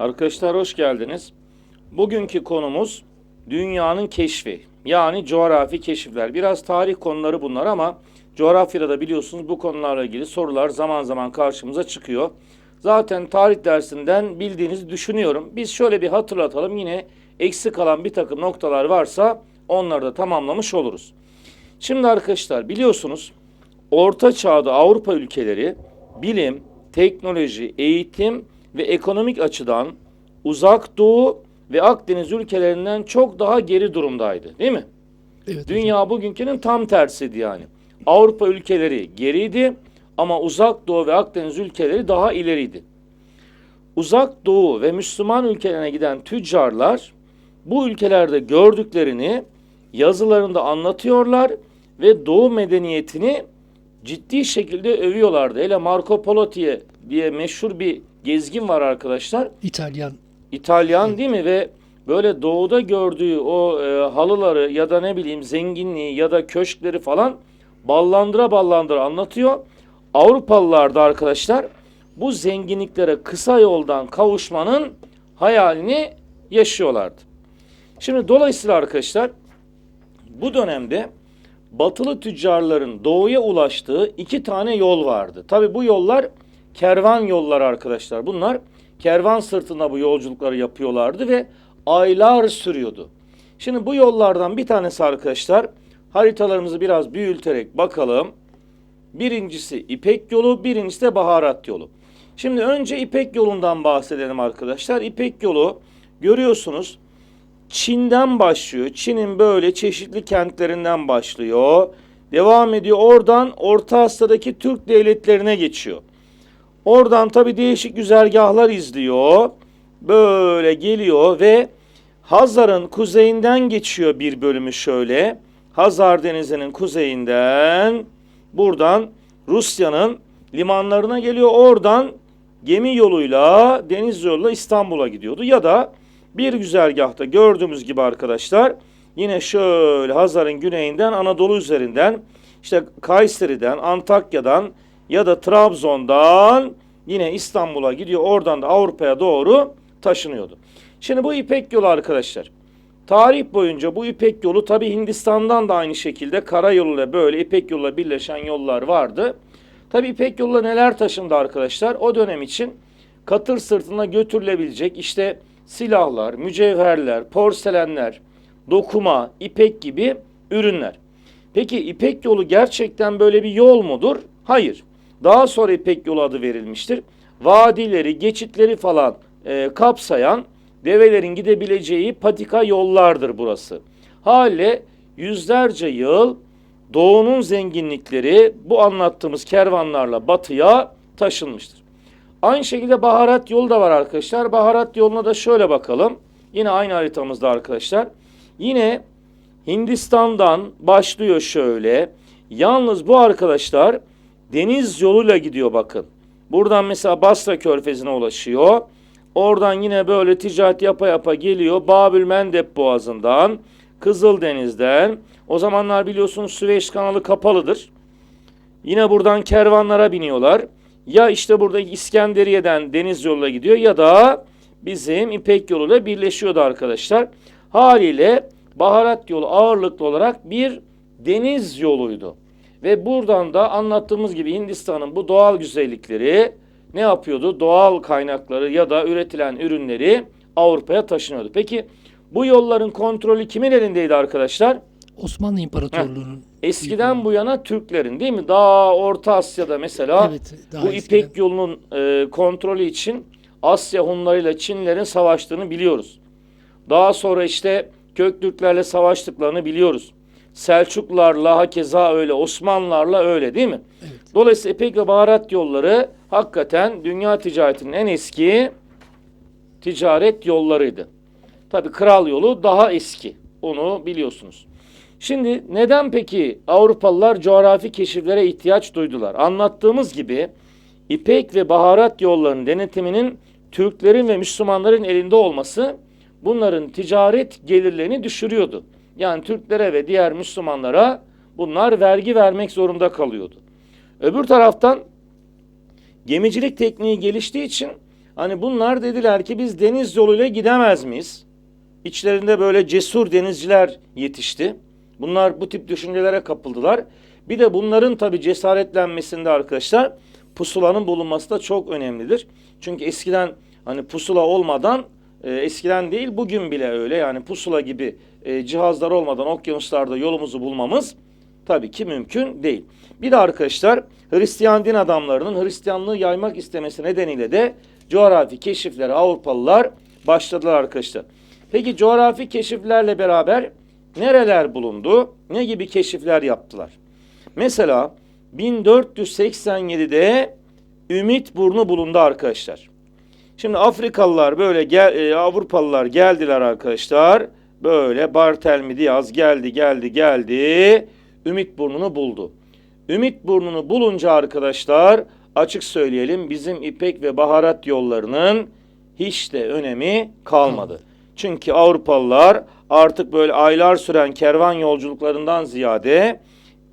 Arkadaşlar hoş geldiniz. Bugünkü konumuz dünyanın keşfi. Yani coğrafi keşifler. Biraz tarih konuları bunlar ama coğrafyada da biliyorsunuz bu konularla ilgili sorular zaman zaman karşımıza çıkıyor. Zaten tarih dersinden bildiğinizi düşünüyorum. Biz şöyle bir hatırlatalım. Yine eksik kalan bir takım noktalar varsa onları da tamamlamış oluruz. Şimdi arkadaşlar biliyorsunuz Orta Çağ'da Avrupa ülkeleri bilim, teknoloji, eğitim ve ekonomik açıdan Uzak Doğu ve Akdeniz ülkelerinden çok daha geri durumdaydı, değil mi? Evet. Dünya bugünkünün tam tersiydi yani. Avrupa ülkeleri geriydi ama Uzak Doğu ve Akdeniz ülkeleri daha ileriydi. Uzak Doğu ve Müslüman ülkelerine giden tüccarlar bu ülkelerde gördüklerini yazılarında anlatıyorlar ve Doğu medeniyetini ciddi şekilde övüyorlardı. Hele Marco Polo diye, diye meşhur bir gezgin var arkadaşlar. İtalyan İtalyan değil mi ve böyle doğuda gördüğü o e, halıları ya da ne bileyim zenginliği ya da köşkleri falan ballandıra ballandıra anlatıyor. Avrupalılar da arkadaşlar bu zenginliklere kısa yoldan kavuşmanın hayalini yaşıyorlardı. Şimdi dolayısıyla arkadaşlar bu dönemde batılı tüccarların doğuya ulaştığı iki tane yol vardı. Tabi bu yollar kervan yolları arkadaşlar. Bunlar kervan sırtında bu yolculukları yapıyorlardı ve aylar sürüyordu. Şimdi bu yollardan bir tanesi arkadaşlar haritalarımızı biraz büyüterek bakalım. Birincisi İpek yolu, birincisi de baharat yolu. Şimdi önce İpek yolundan bahsedelim arkadaşlar. İpek yolu görüyorsunuz Çin'den başlıyor. Çin'in böyle çeşitli kentlerinden başlıyor. Devam ediyor. Oradan Orta Asya'daki Türk devletlerine geçiyor. Oradan tabi değişik güzergahlar izliyor. Böyle geliyor ve Hazar'ın kuzeyinden geçiyor bir bölümü şöyle. Hazar Denizi'nin kuzeyinden buradan Rusya'nın limanlarına geliyor. Oradan gemi yoluyla, deniz yoluyla İstanbul'a gidiyordu. Ya da bir güzergahta gördüğümüz gibi arkadaşlar yine şöyle Hazar'ın güneyinden Anadolu üzerinden işte Kayseri'den, Antakya'dan ya da Trabzon'dan yine İstanbul'a gidiyor. Oradan da Avrupa'ya doğru taşınıyordu. Şimdi bu İpek yolu arkadaşlar. Tarih boyunca bu İpek yolu tabi Hindistan'dan da aynı şekilde karayoluyla böyle İpek yoluyla birleşen yollar vardı. Tabi İpek yoluna neler taşındı arkadaşlar? O dönem için katır sırtına götürülebilecek işte silahlar, mücevherler, porselenler, dokuma, ipek gibi ürünler. Peki İpek yolu gerçekten böyle bir yol mudur? Hayır. Daha sonra İpek yolu adı verilmiştir. Vadileri, geçitleri falan e, kapsayan develerin gidebileceği patika yollardır burası. Hale yüzlerce yıl doğunun zenginlikleri bu anlattığımız kervanlarla batıya taşınmıştır. Aynı şekilde baharat yolu da var arkadaşlar. Baharat yoluna da şöyle bakalım. Yine aynı haritamızda arkadaşlar. Yine Hindistan'dan başlıyor şöyle. Yalnız bu arkadaşlar deniz yoluyla gidiyor bakın. Buradan mesela Basra Körfezi'ne ulaşıyor. Oradan yine böyle ticaret yapa yapa geliyor. Babül Mendeb Boğazı'ndan, Kızıldeniz'den. O zamanlar biliyorsunuz Süveyş kanalı kapalıdır. Yine buradan kervanlara biniyorlar. Ya işte burada İskenderiye'den deniz yoluyla gidiyor ya da bizim İpek yoluyla birleşiyordu arkadaşlar. Haliyle baharat yolu ağırlıklı olarak bir deniz yoluydu. Ve buradan da anlattığımız gibi Hindistan'ın bu doğal güzellikleri ne yapıyordu? Doğal kaynakları ya da üretilen ürünleri Avrupa'ya taşınıyordu. Peki bu yolların kontrolü kimin elindeydi arkadaşlar? Osmanlı İmparatorluğu'nun Eskiden bu yana Türklerin değil mi? Daha Orta Asya'da mesela Evet, bu eskiden. İpek yolunun e, kontrolü için Asya Hunlarıyla Çinlerin savaştığını biliyoruz. Daha sonra işte Köktürklerle savaştıklarını biliyoruz. Selçuklularla hakeza öyle, Osmanlılarla öyle değil mi? Evet. Dolayısıyla İpek ve baharat yolları hakikaten dünya ticaretinin en eski ticaret yollarıydı. Tabi kral yolu daha eski. Onu biliyorsunuz. Şimdi neden peki Avrupalılar coğrafi keşiflere ihtiyaç duydular? Anlattığımız gibi İpek ve baharat yollarının denetiminin Türklerin ve Müslümanların elinde olması bunların ticaret gelirlerini düşürüyordu. Yani Türklere ve diğer Müslümanlara bunlar vergi vermek zorunda kalıyordu. Öbür taraftan gemicilik tekniği geliştiği için Hani bunlar dediler ki biz deniz yoluyla gidemez miyiz? İçlerinde böyle cesur denizciler yetişti. Bunlar bu tip düşüncelere kapıldılar. Bir de bunların tabi cesaretlenmesinde arkadaşlar pusulanın bulunması da çok önemlidir. Çünkü eskiden hani pusula olmadan e, eskiden değil bugün bile öyle yani pusula gibi e, cihazlar olmadan okyanuslarda yolumuzu bulmamız tabii ki mümkün değil. Bir de arkadaşlar Hristiyan din adamlarının Hristiyanlığı yaymak istemesi nedeniyle de coğrafi keşiflere Avrupalılar başladılar arkadaşlar. Peki coğrafi keşiflerle beraber nereler bulundu? Ne gibi keşifler yaptılar? Mesela 1487'de Ümit Burnu bulundu arkadaşlar. Şimdi Afrikalılar böyle gel, e, Avrupalılar geldiler arkadaşlar. Böyle Bartelmi Diaz geldi geldi geldi. Ümit Burnu'nu buldu. Ümit Burnu'nu bulunca arkadaşlar açık söyleyelim bizim İpek ve baharat yollarının hiç de önemi kalmadı. Çünkü Avrupalılar artık böyle aylar süren kervan yolculuklarından ziyade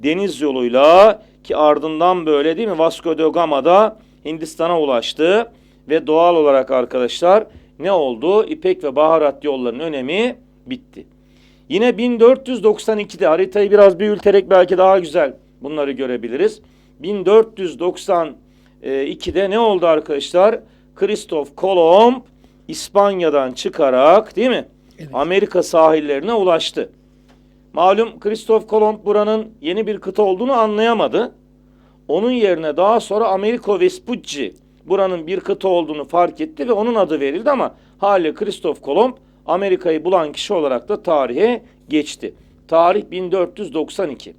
deniz yoluyla ki ardından böyle değil mi Vasco da Gama'da Hindistan'a ulaştı ve doğal olarak arkadaşlar ne oldu? İpek ve baharat yollarının önemi bitti. Yine 1492'de haritayı biraz büyüterek belki daha güzel bunları görebiliriz. 1492'de ne oldu arkadaşlar? Kristof Kolomb İspanya'dan çıkarak değil mi? Evet. Amerika sahillerine ulaştı. Malum Kristof Kolomb buranın yeni bir kıta olduğunu anlayamadı. Onun yerine daha sonra Americo Vespucci buranın bir kıta olduğunu fark etti ve onun adı verildi ama hali Kristof Kolomb Amerika'yı bulan kişi olarak da tarihe geçti. Tarih 1492.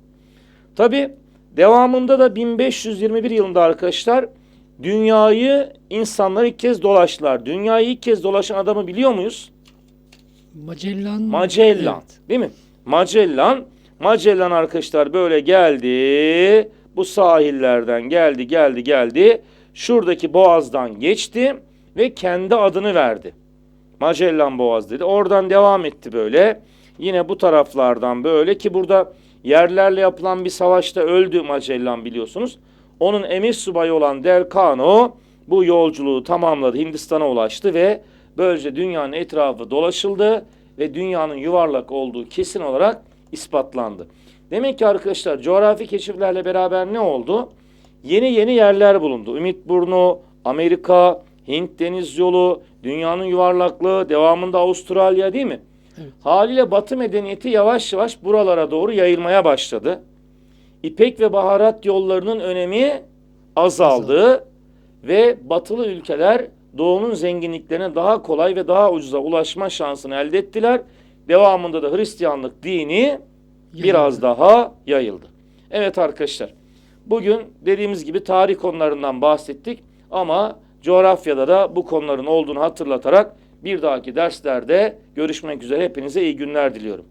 Tabi devamında da 1521 yılında arkadaşlar dünyayı insanlar ilk kez dolaştılar. Dünyayı ilk kez dolaşan adamı biliyor muyuz? Magellan. Magellan. Evet. Değil mi? Magellan. Magellan arkadaşlar böyle geldi. Bu sahillerden geldi, geldi, geldi. Şuradaki boğazdan geçti ve kendi adını verdi. Magellan Boğaz dedi. Oradan devam etti böyle. Yine bu taraflardan böyle ki burada yerlerle yapılan bir savaşta öldü Magellan biliyorsunuz. Onun emir subayı olan Del Cano bu yolculuğu tamamladı. Hindistan'a ulaştı ve böylece dünyanın etrafı dolaşıldı ve dünyanın yuvarlak olduğu kesin olarak ispatlandı. Demek ki arkadaşlar coğrafi keşiflerle beraber ne oldu? Yeni yeni yerler bulundu. Ümitburnu, Amerika, Hint deniz yolu, dünyanın yuvarlaklığı, devamında Avustralya değil mi? Evet. Haliyle Batı medeniyeti yavaş yavaş buralara doğru yayılmaya başladı. İpek ve baharat yollarının önemi azaldı ve batılı ülkeler doğunun zenginliklerine daha kolay ve daha ucuza ulaşma şansını elde ettiler. Devamında da Hristiyanlık dini biraz daha yayıldı. Evet arkadaşlar. Bugün dediğimiz gibi tarih konularından bahsettik ama coğrafyada da bu konuların olduğunu hatırlatarak bir dahaki derslerde görüşmek üzere hepinize iyi günler diliyorum.